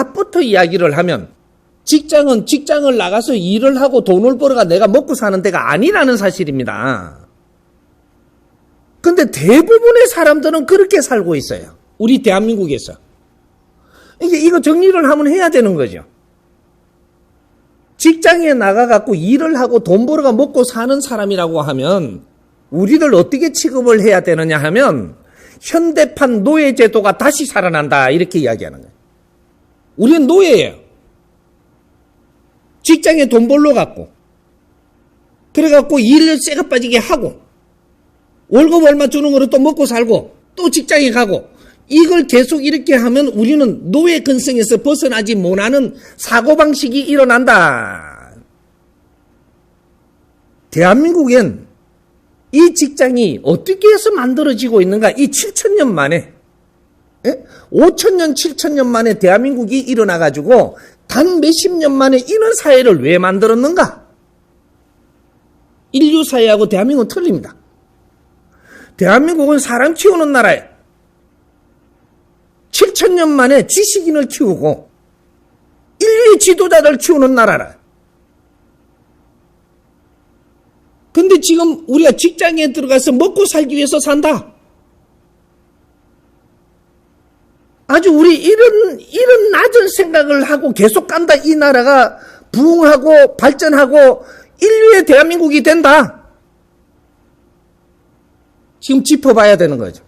답부터 이야기를 하면 직장은 직장을 나가서 일을 하고 돈을 벌어가 내가 먹고 사는 데가 아니라는 사실입니다. 근데 대부분의 사람들은 그렇게 살고 있어요. 우리 대한민국에서. 이게 이거 정리를 하면 해야 되는 거죠. 직장에 나가갖고 일을 하고 돈 벌어가 먹고 사는 사람이라고 하면 우리를 어떻게 취급을 해야 되느냐 하면 현대판 노예제도가 다시 살아난다 이렇게 이야기하는 거예요. 우리는 노예예요. 직장에 돈 벌러 갔고 그래갖고 일을 쇠가 빠지게 하고 월급 얼마 주는 거로 또 먹고 살고 또 직장에 가고 이걸 계속 이렇게 하면 우리는 노예 근성에서 벗어나지 못하는 사고방식이 일어난다. 대한민국엔 이 직장이 어떻게 해서 만들어지고 있는가? 이 7천년 만에, 예? 5천년, 7천년 만에 대한민국이 일어나가지고 단 몇십 년 만에 이런 사회를 왜 만들었는가? 인류 사회하고 대한민국은 틀립니다. 대한민국은 사람 키우는 나라예요. 7천년 만에 지식인을 키우고 인류의 지도자들 키우는 나라라. 근데 지금 우리가 직장에 들어가서 먹고 살기 위해서 산다. 아주 우리 이런, 이런 낮은 생각을 하고 계속 간다. 이 나라가 부흥하고 발전하고 인류의 대한민국이 된다. 지금 짚어봐야 되는 거죠.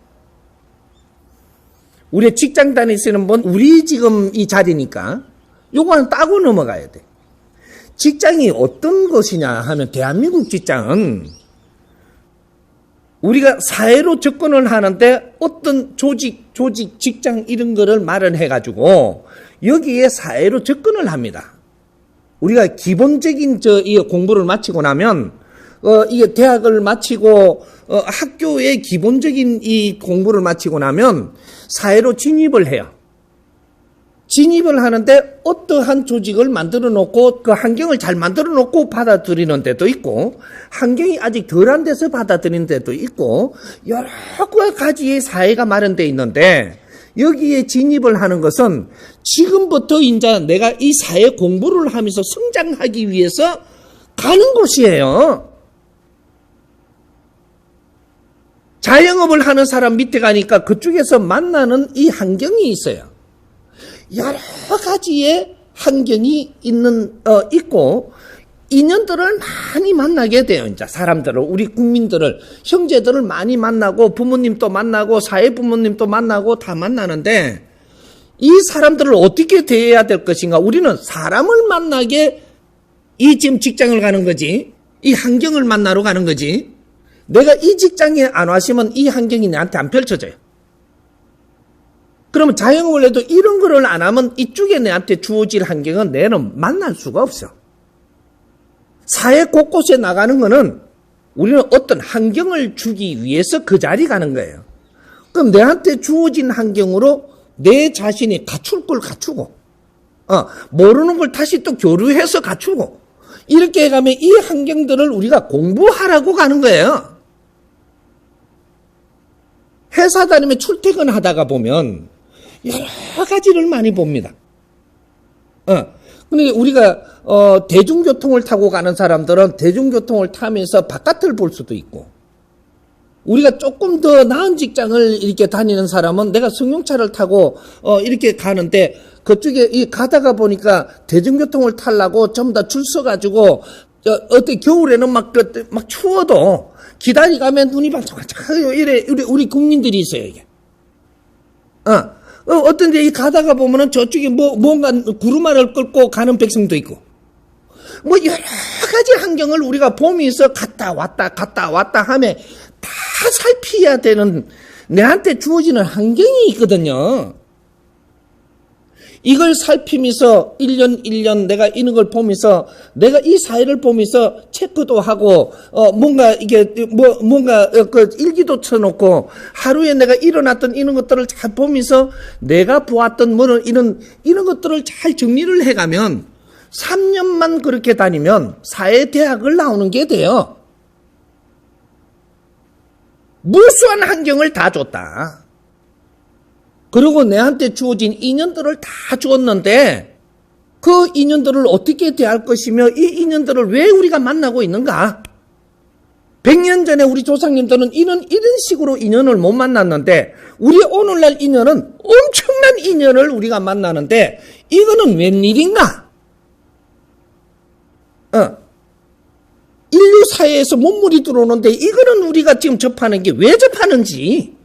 우리 직장 다니시는 분, 우리 지금 이 자리니까 요거는 따고 넘어가야 돼. 직장이 어떤 것이냐 하면 대한민국 직장은 우리가 사회로 접근을 하는데 어떤 조직, 조직, 직장 이런 거를 마련해 가지고 여기에 사회로 접근을 합니다. 우리가 기본적인 저 이 공부를 마치고 나면 어 이게 대학을 마치고 어 학교의 기본적인 이 공부를 마치고 나면 사회로 진입을 해요. 진입을 하는데 어떠한 조직을 만들어 놓고 그 환경을 잘 만들어 놓고 받아들이는 데도 있고 환경이 아직 덜한 데서 받아들이는 데도 있고 여러 가지의 사회가 마련되어 있는데 여기에 진입을 하는 것은 지금부터 이제 내가 이 사회 공부를 하면서 성장하기 위해서 가는 곳이에요. 자영업을 하는 사람 밑에 가니까 그쪽에서 만나는 이 환경이 있어요. 여러 가지의 환경이 있는 어 있고 인연들을 많이 만나게 돼요. 이제 사람들을 우리 국민들을 형제들을 많이 만나고 부모님도 만나고 사회 부모님도 만나고 다 만나는데 이 사람들을 어떻게 대해야 될 것인가? 우리는 사람을 만나게 이 지금 직장을 가는 거지. 이 환경을 만나러 가는 거지. 내가 이 직장에 안 왔으면 이 환경이 내한테 안 펼쳐져요. 그러면 자영업을 해도 이런 거를 안 하면 이쪽에 내한테 주어질 환경은 내는 만날 수가 없어. 사회 곳곳에 나가는 거는 우리는 어떤 환경을 주기 위해서 그 자리 가는 거예요. 그럼 내한테 주어진 환경으로 내 자신이 갖출 걸 갖추고, 어, 모르는 걸 다시 또 교류해서 갖추고, 이렇게 가면 이 환경들을 우리가 공부하라고 가는 거예요. 회사 다니면 출퇴근하다가 보면 여러 가지를 많이 봅니다. 어. 근데 우리가 어, 대중교통을 타고 가는 사람들은 대중교통을 타면서 바깥을 볼 수도 있고 우리가 조금 더 나은 직장을 이렇게 다니는 사람은 내가 승용차를 타고 어, 이렇게 가는데 그쪽에 이 가다가 보니까 대중교통을 타려고 전부 다줄 서가지고 저, 어때 겨울에는 막, 그, 막 추워도 기다리 가면 눈이 반짝반짝 이래 우리, 우리 국민들이 있어요 이게. 어. 어, 어떤 데 가다가 보면은 저쪽에 뭐, 뭔가 구루마를 끌고 가는 백성도 있고. 뭐 여러 가지 환경을 우리가 보면서 갔다 왔다 갔다 왔다 하면 다 살피야 되는 내한테 주어지는 환경이 있거든요. 이걸 살피면서 1년 1년 내가 이런 걸 보면서 내가 이 사회를 보면서 체크도 하고 어 뭔가 이게 뭐 뭔가 그 일기도 쳐놓고 하루에 내가 일어났던 이런 것들을 잘 보면서 내가 보았던 뭐는 이런 이런 것들을 잘 정리를 해가면 3년만 그렇게 다니면 사회 대학을 나오는 게 돼요. 무수한 환경을 다 줬다. 그리고 내한테 주어진 인연들을 다 주었는데 그 인연들을 어떻게 대할 것이며 이 인연들을 왜 우리가 만나고 있는가? 100년 전에 우리 조상님들은 이런 이런 식으로 인연을 못 만났는데 우리 오늘날 인연은 엄청난 인연을 우리가 만나는데 이거는 웬일인가? 어. 인류 사회에서 몸물이 들어오는데 이거는 우리가 지금 접하는 게 왜 접하는지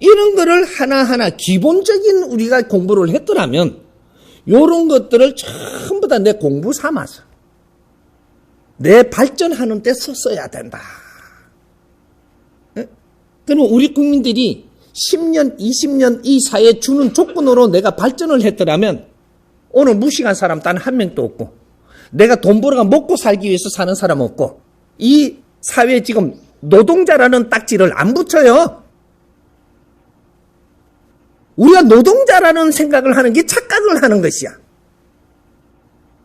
이런 거를 하나하나 기본적인 우리가 공부를 했더라면 요런 것들을 전부 다 내 공부 삼아서 내 발전하는 데 썼어야 된다. 예? 그러면 우리 국민들이 10년, 20년 이 사회에 주는 조건으로 내가 발전을 했더라면 오늘 무식한 사람 단 한 명도 없고 내가 돈 벌어가 먹고 살기 위해서 사는 사람 없고 이 사회에 지금 노동자라는 딱지를 안 붙여요. 우리가 노동자라는 생각을 하는 게 착각을 하는 것이야.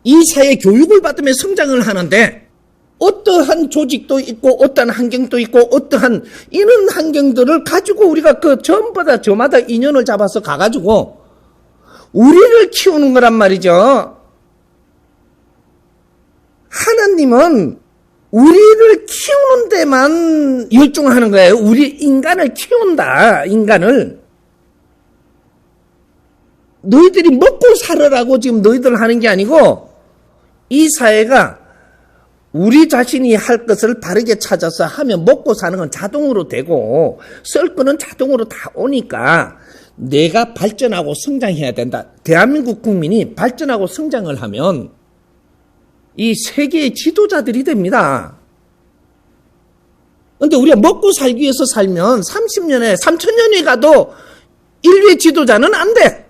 이 사회 교육을 받으며 성장을 하는데 어떠한 조직도 있고 어떠한 환경도 있고 어떠한 이런 환경들을 가지고 우리가 그 전부 다 저마다 인연을 잡아서 가가지고 우리를 키우는 거란 말이죠. 하나님은 우리를 키우는 데만 열중하는 거예요. 우리 인간을 키운다. 인간을. 너희들이 먹고 살으라고 지금 너희들 하는 게 아니고 이 사회가 우리 자신이 할 것을 바르게 찾아서 하면 먹고 사는 건 자동으로 되고 쓸 거는 자동으로 다 오니까 내가 발전하고 성장해야 된다. 대한민국 국민이 발전하고 성장을 하면 이 세계의 지도자들이 됩니다. 근데 우리가 먹고 살기 위해서 살면 30년에, 3천년이 가도 인류의 지도자는 안 돼.